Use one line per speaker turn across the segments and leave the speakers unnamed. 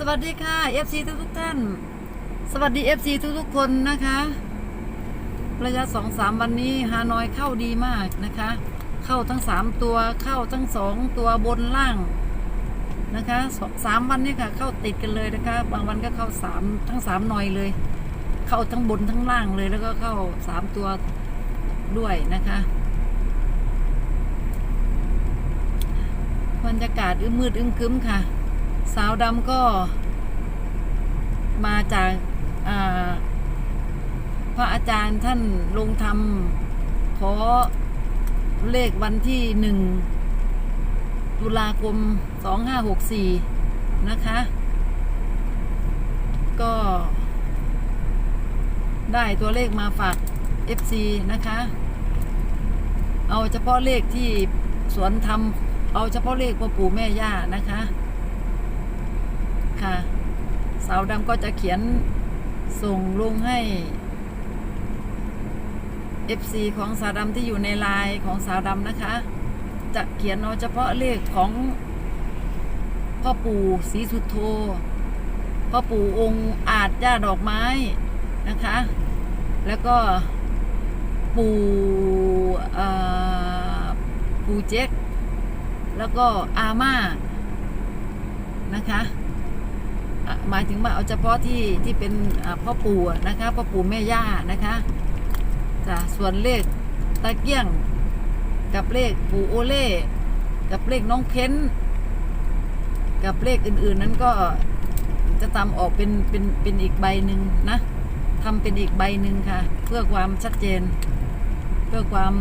สวัสดีค่ะ FC ทุกทุกท่าน สวัสดี FC ทุกทุกคนนะคะระยะสองสามวันนี้ฮานอยเข้าดีมากนะคะ เข้าทั้งสามตัวเข้าทั้งสองตัวบนล่างนะคะสองสามวันนี้ค่ะ เข้าติดกันเลยนะคะ บางวันก็เข้าสามทั้งสามหน่อยเลย เข้าทั้งบนทั้งล่างเลยแล้วก็เข้าสามตัวด้วยนะคะบรรยากาศอึมมืดอึมครึ้มค่ะ สาวดำก็มาจากาพระอาจารย์ท่านลงธรรม ขอเลขวันที่หนึ่งตุลาคมสองห้าหกสี่นะคะ ก็ ได้ตัวเลขมาฝาก FC นะคะ เอาเฉพาะเลขที่สวนทำเอาเฉพาะเลขพ่อปู่แม่ย่านะคะ ค่ะ สาวดำก็จะเขียนส่งลงให้ FC ของสาวดำที่อยู่ในไลน์ของสาวดำนะคะ จะเขียนเอาเฉพาะเลขของพ่อปู่ศรีสุโธพ่อปู่องค์อาจย่าดอกไม้นะคะ แล้วก็ปู่เอ่อปู่เจ๊กแล้วก็อาม่านะคะ หมายถึงว่าเอาเฉพาะที่ที่เป็นพ่อปู่นะคะพ่อปู่แม่ย่านะคะจ้ะส่วนเลขตะเกียงกับเลขปู่โอเล่กับเลขน้องเค้นกับเลขอื่น ๆ นั้นก็จะทำออกเป็นเป็นเป็นอีกใบหนึ่งนะทำเป็นอีกใบหนึ่งค่ะ เพื่อความชัดเจน เพื่อความ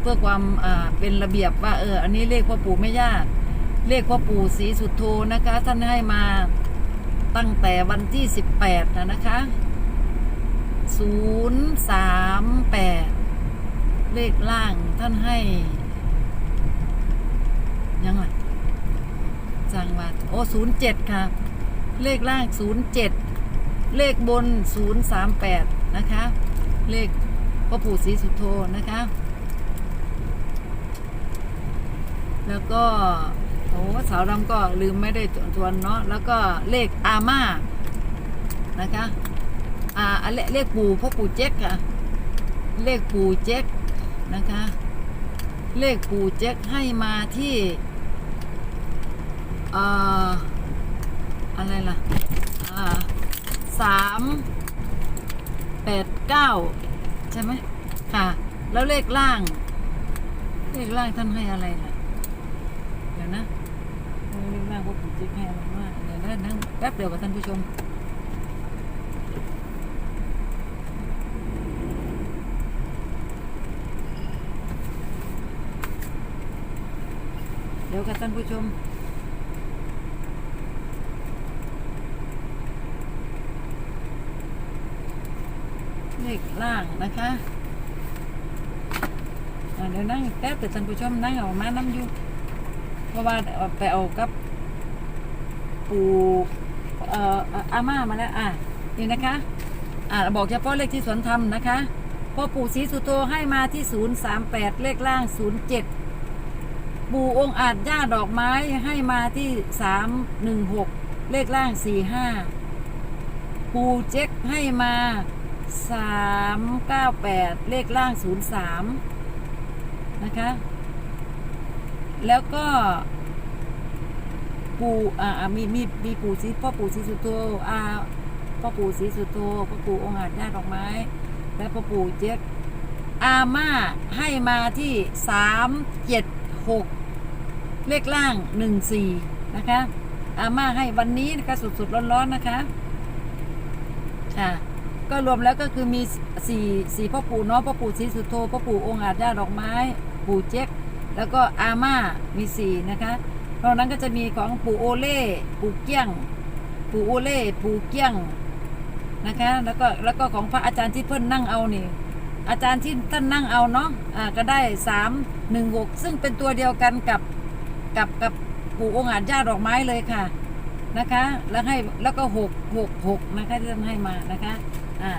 เพื่อความอ่าเป็นระเบียบว่าเอออันนี้เลขพ่อปู่แม่ย่าเลขพ่อปู่ศรีสุดโทนะคะท่านให้มา ตั้งแต่วันที่ 18 นะนะคะ 038 เลขล่างท่านให้ ยังไงจังหวัดโอ้ศูนย์เจ็ดค่ะ เลขล่างศูนย์เจ็ดเลขบนศูนย์สามแปดนะคะ เลขพ่อปู่ศรีสุโธนะคะ แล้วก็ อ้สาวดำก็ลืมไม่ได้ทวนเนาะแล้วก็เลขอาม่านะคะอ่าเลเลขปู่พ่อปู่เจ๊กค่ะ เลขปู่เจ๊กนะคะ เลขปู่เจ๊กให้มาที่เอ่ออะไรล่ะอ่าสามแปดเก้าใช่ไหมค่ะ แล้วเลขล่าง เลขล่างท่านให้อะไรล่ะเดี๋ยวนะเลขล่างพ่อปู่เจ๊กให้อะไรว่าเดี๋ยวนะนั่งแป๊บเดียวกับท่านผู้ชมเดี๋ยวกับท่านผู้ชมเลขล่างนะคะเดี๋ยวนั่งแป๊บแต่ท่านผู้ชมนั่งเอามาน้ำอยู่เพราะว่าเอาไปเอากับ ปู่เอ่ออาม่ามาแล้วอะนี่นะคะ อ่าบอกเฉพาะเลขที่สวนธรรมนะคะพ่อปู่ศรีสุโธให้มาที่ศูนย์สามแปดเลขล่างศูนย์เจ็ดปู่องค์อาจย่าดอกไม้ให้มาที่สามหนึ่งหกเลขล่างสี่ห้าปู่เจ๊กให้มาสามเก้าแปดเลขล่างศูนย์สามนะคะ แล้วก็ ปู่อ่ามีมีมีปู่ศรีพ่อปู่ศรีสุโธอ่าพ่อปู่ศรีสุโธพ่อปู่องค์อาจย่าดอกไม้ และพ่อปู่เจ๊กอาม่าให้มาที่สามเจ็ดหกเลขล่างหนึ่งสี่นะคะ อาม่าให้วันนี้นะคะสดๆร้อนๆนะคะค่ะก็รวมแล้วก็คือมีสี่สี่พ่อปู่เนาะพ่อปู่ศรีสุโธพ่อปู่องค์อาจย่าดอกไม้ ปู่เจ๊กแล้วก็อาม่ามีสี่นะคะ นอกนั้นก็จะมีของปู่โอเล่ปู่เกี้ยง ปู่โอเล่ปู่เกี้ยงนะคะ แล้วก็แล้วก็ของพระอาจารย์ที่เพิ่นนั่งเอานี่ อาจารย์ที่ท่านนั่งเอาเนาะอ่าก็ได้สามหนึ่งหกซึ่งเป็นตัวเดียวกันกับกับกับปู่องค์อาจย่าดอกไม้เลยค่ะนะคะ แล้วให้แล้วก็หกหกหกนะคะที่ท่านให้มานะคะอ่า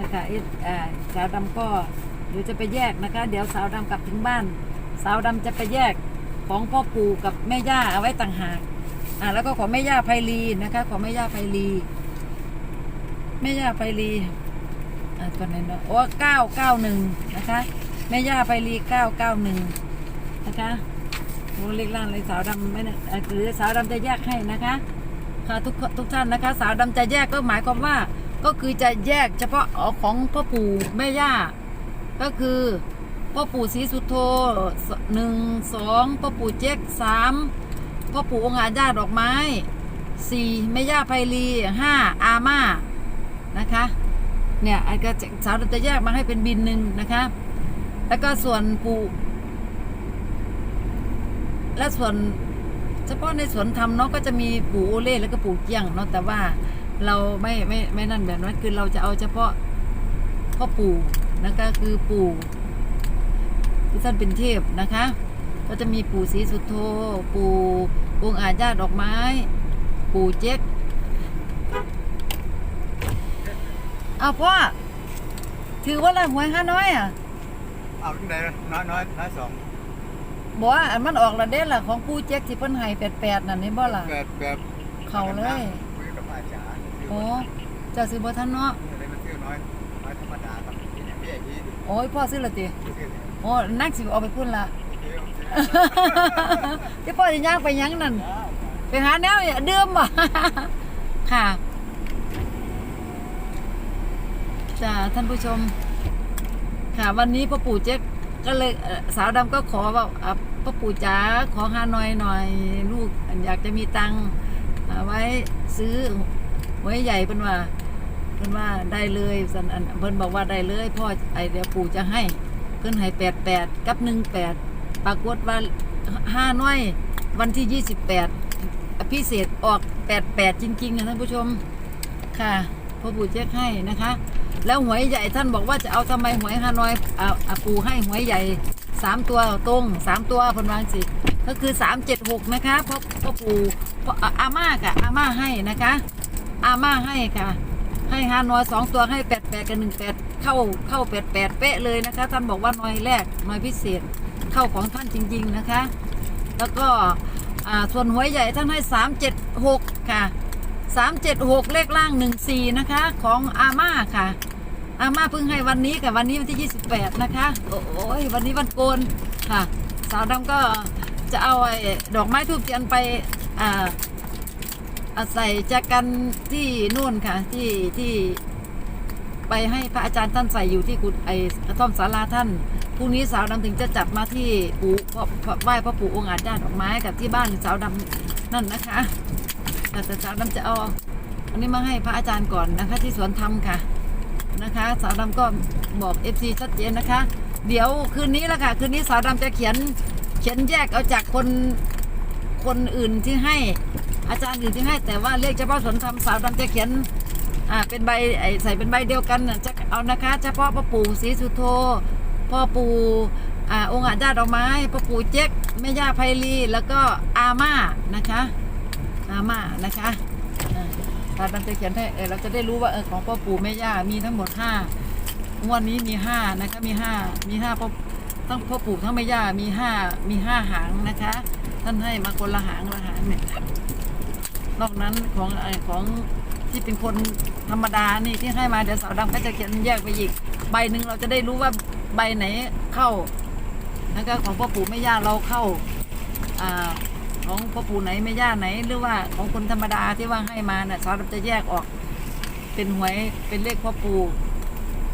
นะคะเอ่าสาวดำก็เดี๋ยวจะไปแยกนะคะ เดี๋ยวสาวดำกลับถึงบ้าน สาวดำจะไปแยก ของพ่อปู่กับแม่ย่าเอาไว้ต่างหากอ่าแล้วก็ของแม่ย่าไพลีนะคะ ของแม่ย่าไพลีแม่ย่าไพลีอ่าตัวไหนเนาะโอ้เก้าเก้าหนึ่งนะคะแม่ย่าไพลีเก้าเก้าหนึ่งนะคะโอ้เล็กล่างเลยสาวดำไม่เนี่ยอ่าหรือสาวดำจะแยกให้นะคะค่ะทุกทุกท่านนะคะ สาวดำจะแยกก็หมายความว่าก็คือจะแยกเฉพาะของพ่อปู่แม่ย่า ก็คือ พ่อปู่ศรีสุโธหนึ่งสองพ่อปู่เจ๊กสามพ่อปู่องค์อาญาดอกไม้สี่แม่ย่าไพลีห้าอาม่านะคะ เนี่ยไอ้ก็จะสาวจะแยกมาให้เป็นบินหนึ่งนะคะ แล้วก็ส่วนปู่และส่วนเฉพาะในสวนธรรมเนาะก็จะมีปู่โอเล่แล้วก็ปู่เจียงเนาะแต่ว่าเราไม่ไม่ไม่นั่นแบบนั้นคือเราจะเอาเฉพาะพ่อปู่นะคะคือปู่ ที่ท่านเป็นเทพนะคะ ก็จะมีปู่ศรีสุโธ ปู่องค์อาญาดอกไม้ ปู่เจ๊กเอาพ่อถือว่าละหวยห้าน้อยอะ
เอาที่ไหนน้อยน้อยน้อยสอง
บอกว่าอันมันออกและเด้ล่ะของปู่เจ๊กที่เพิ่นให้แปดแปดนั่นนี่บ่ล่ะ
แปดแปด
เข้าเลย
คุยกับอาจารย์
โอ้เจ้าซื้อบ่ทันเนาะ
อะไรมันชื่อน้อยน้อยธรรมดาครับที่นี่พี่ไอ้ยี่
โอ้ยพ่อซื้อและติ
ชื่อเนี่ย
โอ้นักสิเอาไปพุ่นละ
โอเคโอเค
เดี๋ยวพ่อจะย่างไปหยังนั่นไปหาแนวเนี่ยเดิมบ่ค่ะจ้าท่านผู้ชม ค่ะวันนี้พ่อปู่เจ๊กก็เลยเอ่อสาวดำก็ขอว่าอะพ่อปู่จ๋าขอหาหน่อยหน่อย ลูกอยากจะมีตังค์อ่าไว้ซื้อไว้ใหญ่เป็นว่าเป็นว่าได้เลยสันอันเพิ่นบอกว่าได้เลยพ่อไอเดี๋ยวปู่จะให้ เพิ่นให้แปดแปดกับหนึ่งแปดปรากฏว่าห้าน้อย วันที่ยี่สิบแปดพิเศษออกแปดแปดจริงๆนะท่านผู้ชมค่ะพ่อปู่เจ๊กให้นะคะ แล้วหวยใหญ่ท่านบอกว่าจะเอาทำไมหวยฮานอยอ่าอ่าปู่ให้หวยใหญ่สามตัวตรงสามตัวเพนวางสิก็คือสามเจ็ดหกนะคะพ่อพ่อปู่อาอาม่าค่ะอาม่าให้นะคะ อาม่าให้ค่ะ ให้ฮานอยสองตัวให้แปดแปดกับหนึ่งแปด เข้าเข้าแปดแปดเป๊ะเลยนะคะ ท่านบอกว่าหน่อยแรกหน่อยพิเศษเข้าของท่านจริง ๆนะคะ แล้วก็ส่วนหวยใหญ่ท่านให้สามเจ็ดหกค่ะสามเจ็ดหกเลขล่างหนึ่งสี่นะคะ ของอาม่าค่ะ อาม่าเพิ่งให้วันนี้กับวันนี้วันที่28นะคะโอ้ยวันนี้วันโกนค่ะ สาวดำก็จะเอาไอ้ดอกไม้ทูบเทียนไปอ่าใส่แจกันที่นู่นค่ะที่ที่ ไปให้พระอาจารย์ท่านใส่อยู่ที่กุฏไอ้กระท่อมศาลาท่านพรุ่งนี้สาวดำถึงจะจัดมาที่ปู่พ่อพ่อไหว้พ่อปู่องค์อาจญาดอกไม้กับที่บ้านสาวดำนั่นนะคะแต่สาวดำจะเอาอันนี้มาให้พระอาจารย์ก่อนนะคะ ที่สวนธรรมค่ะนะคะ สาวดำก็บอก FC ชัดเจนนะคะ เดี๋ยวคืนนี้ละค่ะคืนนี้สาวดำจะเขียนเขียนแยกเอาจากคนคนอื่นที่ให้อาจารย์อื่นที่ให้แต่ว่าเลขเฉพาะสวนธรรมสาวดำจะเขียน อ่าเป็นใบไอใส่เป็นใบเดียวกันนะจะเอานะคะ เฉพาะพ่อปู่ศรีสุโธพ่อปู่อ่าองค์อาจารย์ดอกไม้พ่อปู่เจ๊กแม่ย่าไพลีแล้วก็อาม่านะคะ อาม่านะคะอ่าตาดำจะเขียนให้เออเราจะได้รู้ว่าเออของพ่อปู่แม่ย่ามีทั้งหมดห้างวดนี้มีห้านะคะมีห้ามีห้าพ่อทั้งพ่อปู่ทั้งแม่ย่ามีห้ามีห้าหางนะคะ ท่านให้มาคนละหางละหางเนี่ยนอกนั้นของของที่เป็นคน ธรรมดานี่ที่ให้มาเดี๋ยวสาวดำก็จะเขียนแยกไปอีก ใบหนึ่งเราจะได้รู้ว่าใบไหนเข้านะคะของพ่อปู่แม่ย่าเราเข้าอ่าของพ่อปู่ไหนแม่ย่าไหน หรือว่าของคนธรรมดาที่ว่าให้มาเนี่ยสาวดำจะแยกออก เป็นหวยเป็นเลขพ่อปู่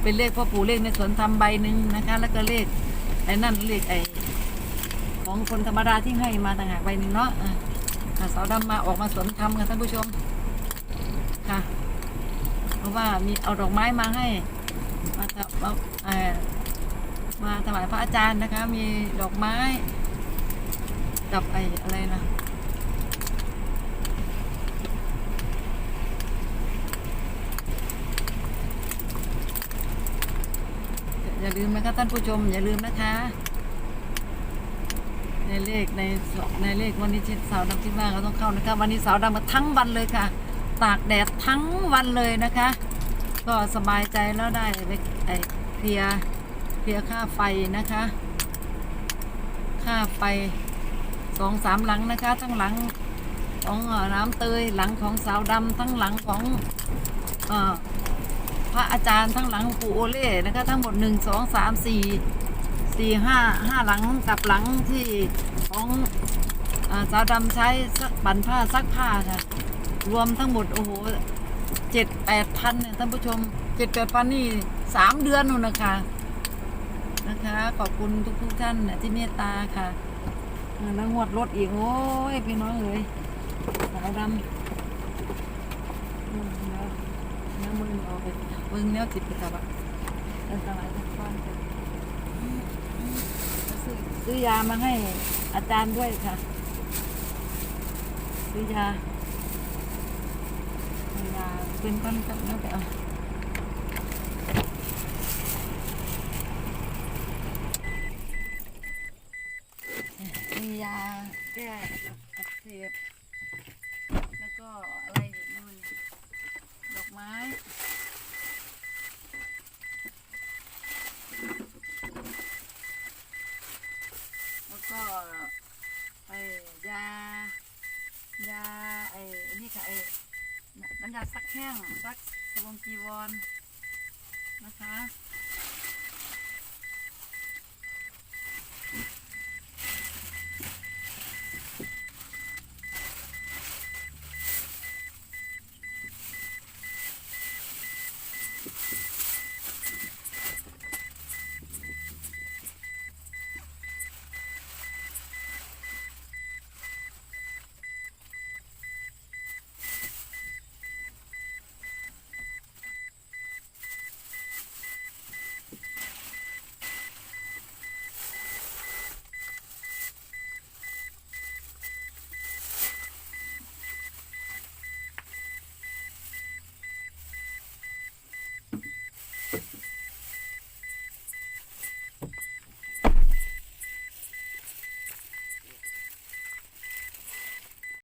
เป็นเลขพ่อปู่เลขในสวนทำใบหนึ่งนะคะ แล้วก็เลขไอ้นั่นเลขไอ้ของคนธรรมดาที่ให้มาต่างหากใบหนึ่งเนาะสาวดำมาออกมาสวนทำค่ะท่านผู้ชมค่ะ ราะว่ามีเอาดอกไม้มาให้ มาถวาเอ่อมาถวายพระอาจารย์นะคะ มีดอกไม้กับไอ้อะไรนะอย่าลืมนะคะท่านผู้ชม อย่าลืมนะคะ ในเลขในในเลขวันนี้ที่สาวดำคิดว่าเราต้องเข้านะคะวันนี้สาวดำมาทั้งวันเลยค่ะ ตากแดดทั้งวันเลยนะคะ ก็สบายใจแล้วได้ไปเคลียเคลียค่าไฟนะคะ ค่าไฟสองสามหลังนะคะ ทั้งหลังของน้ำเตยหลังของสาวดำทั้งหลังของอพระอาจารย์ทั้งหลังปู่โอเล่นะคะ ทั้งหมดหนึ่งสองสามสี่สี่ห้าห้าหลังกับหลังที่ของอสาวดำใช้ซักบันผ้าซักผ้าค่ะ รวมทั้งหมด โอ้โหเจ็ดแปดพันเนี่ยท่านผู้ชมเจ็ดแปดพันนี่สามเดือนนู่นนะคะ นะคะ ขอบคุณทุกทุกท่านนะที่เมตตาค่ะแล้วงวดรถอีก โอ้ย พี่น้องเอ๋ยสาวดำอืมแล้วแล้วมึงเอาไปมึงเนี้ยจิบไปกับอะแล้วสลายทุกก้อนซื้อยามาให้อาจารย์ด้วยค่ะ ซื้อยา ซื้อยาเป็นก้อนกับแล้วไปเอามียาแก้อักเสบแล้วก็อะไรอีกนู่นดอกไม้ แล้วก็ไอ้ยา ยาไอ้นี่ค่ะไอ้น้ำยา ซักแห้งซักสบงกีวรนะคะ